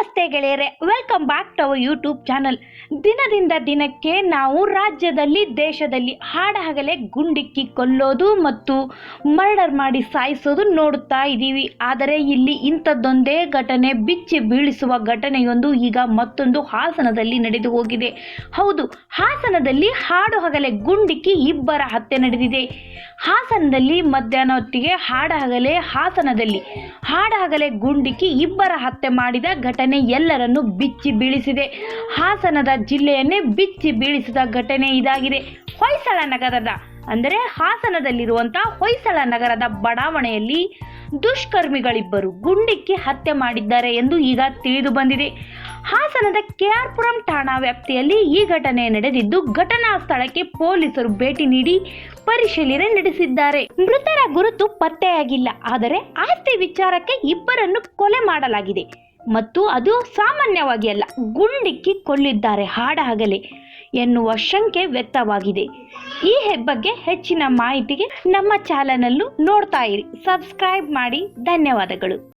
ನಮಸ್ತೆ ಗೆಳೆಯರೆ welcome back to our YouTube channel ದಿನದಿಂದ ದಿನಕ್ಕೆ ನಾವು ರಾಜ್ಯದಲ್ಲಿ, ದೇಶದಲ್ಲಿ ಹಾಡಹಗಲೇ ಗುಂಡಿಕ್ಕಿ ಕೊಲ್ಲೋದು ಮತ್ತು ಮರ್ಡರ್ ಮಾಡಿ ಸಾಯಿಸೋದು ನೋಡುತ್ತಾ ಇದ್ದೀವಿ. ಆದರೆ ಇಲ್ಲಿ ಇಂಥದ್ದೊಂದೇ ಘಟನೆ, ಬಿಚ್ಚಿ ಬೀಳಿಸುವ ಘಟನೆಯೊಂದು ಈಗ ಮತ್ತೊಂದು ಹಾಸನದಲ್ಲಿ ನಡೆದು ಹೋಗಿದೆ. ಹೌದು, ಹಾಸನದಲ್ಲಿ ಹಾಡು ಹಗಲೇ ಗುಂಡಿಕ್ಕಿ ಇಬ್ಬರ ಹತ್ಯೆ ನಡೆದಿದೆ. ಹಾಸನದಲ್ಲಿ ಮಧ್ಯಾಹ್ನ ಹೊತ್ತಿಗೆ ಹಾಡಹಗಲೇ ಹಾಸನದಲ್ಲಿ. ಹಾಡಹಗಲೇ ಗುಂಡಿಕ್ಕಿ ಇಬ್ಬರ ಹತ್ಯೆ ಮಾಡಿದ ಘಟನೆ ಎಲ್ಲರನ್ನು ಬಿಚ್ಚಿ ಬೀಳಿಸಿದೆ. ಹಾಸನದ ಜಿಲ್ಲೆಯನ್ನೇ ಬಿಚ್ಚಿ ಬೀಳಿಸಿದ ಘಟನೆ ಇದಾಗಿದೆ. ಹೊಯ್ಸಳ ನಗರದ, ಅಂದರೆ ಹಾಸನದಲ್ಲಿರುವಂಥ ಹೊಯ್ಸಳ ನಗರದ ಬಡಾವಣೆಯಲ್ಲಿ ದುಷ್ಕರ್ಮಿಗಳಿಬ್ಬರು ಗುಂಡಿಕ್ಕಿ ಹತ್ಯೆ ಮಾಡಿದ್ದಾರೆ ಎಂದು ಈಗ ತಿಳಿದು ಬಂದಿದೆ. ಹಾಸನದ ಕೆಆರ್ಪುರಂ ಠಾಣಾ ವ್ಯಾಪ್ತಿಯಲ್ಲಿ ಈ ಘಟನೆ ನಡೆದಿದ್ದು, ಘಟನಾ ಸ್ಥಳಕ್ಕೆ ಪೊಲೀಸರು ಭೇಟಿ ನೀಡಿ ಪರಿಶೀಲನೆ ನಡೆಸಿದ್ದಾರೆ. ಮೃತರ ಗುರುತು ಪತ್ತೆಯಾಗಿಲ್ಲ, ಆದರೆ ಆಸ್ತಿ ವಿಚಾರಕ್ಕೆ ಇಬ್ಬರನ್ನು ಕೊಲೆ ಮಾಡಲಾಗಿದೆ. ಮತ್ತು ಅದು ಸಾಮಾನ್ಯವಾಗಿ ಅಲ್ಲ, ಗುಂಡಿಕ್ಕಿ ಕೊಲ್ಲಿದ್ದಾರೆ ಹಾಡಹಗಲೇ ಎನ್ನುವ ಶಂಕೆ ವ್ಯಕ್ತವಾಗಿದೆ. ಈ ಹೆಬ್ಬಗ್ಗೆ ಬಗ್ಗೆ ಹೆಚ್ಚಿನ ಮಾಹಿತಿಗೆ ನಮ್ಮ ಚಾನಲನ್ನು ನೋಡ್ತಾ ಇರಿ. ಸಬ್ಸ್ಕ್ರೈಬ್ ಮಾಡಿ. ಧನ್ಯವಾದಗಳು.